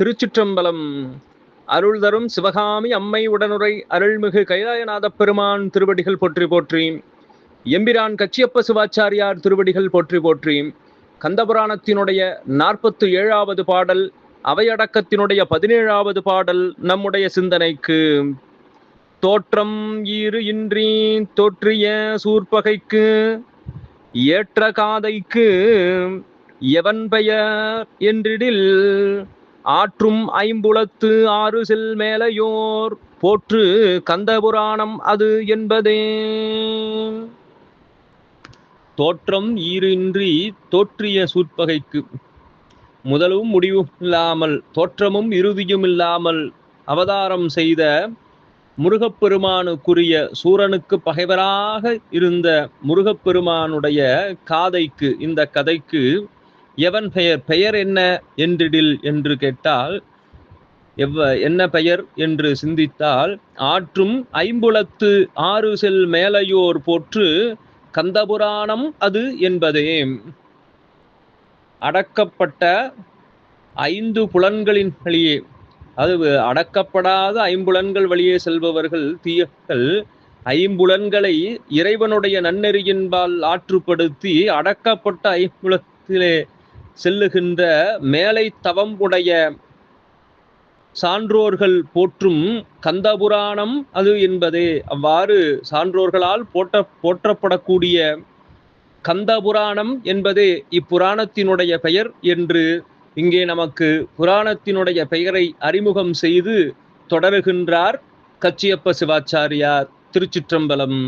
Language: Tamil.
திருச்சிற்றம்பலம். அருள் தரும் சிவகாமி அம்மை உடனுரை அருள்மிகு கைலாயநாதப் பெருமான் திருவடிகள் போற்றி போற்றி. எம்பிரான் கச்சியப்ப சிவாச்சாரியார் திருவடிகள் போற்றி போற்றி. கந்தபுராணத்தினுடைய நாற்பத்து ஏழாவது பாடல் அவையடக்கத்தினுடைய பதினேழாவது பாடல் நம்முடைய சிந்தனைக்கு. தோற்றம் ஈறு இன்றி தோற்றிய சூர்பகைக்கு ஏற்ற காதைக்கு எவன் பெயர் என்றிடில் ஆற்றும் ஐம்புலத்து ஆறு செல் மேலையோர். போற்று கந்தபுராணம் அது என்பதே. தோற்றம் ஈரின்றி தோற்றிய சூற்பகைக்கு முதலும் முடிவும் இல்லாமல் தோற்றமும் இறுதியும் இல்லாமல் அவதாரம் செய்த முருகப்பெருமானுக்குரிய சூரனுக்கு பகைவராக இருந்த முருகப்பெருமானுடைய காதைக்கு இந்த கதைக்கு எவன் பெயர் பெயர் என்ன என்றிடில் என்று கேட்டால் எவ்வ என்ன பெயர் என்று சிந்தித்தால் ஆற்றும் ஐம்புலத்து ஆறு செல் மேலையோர் போற்று கந்தபுராணம் அது என்பதே. அடக்கப்பட்ட ஐந்து புலன்களின் வழியே அது அடக்கப்படாத ஐம்புலன்கள் வழியே செல்பவர்கள் தீயர்கள் ஐம்புலன்களை இறைவனுடைய நன்னெறியின்பால் ஆற்றுப்படுத்தி அடக்கப்பட்ட ஐம்புலத்திலே செல்லுகின்ற மேலை தவம் உடைய சான்றோர்கள் போற்றும் கந்தபுராணம் அது என்பதே. அவ்வாறு சான்றோர்களால் போற்ற போற்றப்படக்கூடிய கந்தபுராணம் என்பதே இப்புராணத்தினுடைய பெயர் என்று இங்கே நமக்கு புராணத்தினுடைய பெயரை அறிமுகம் செய்து தொடருகின்றார் கச்சியப்ப சிவாச்சாரியார் திருச்சிற்றம்பலம்.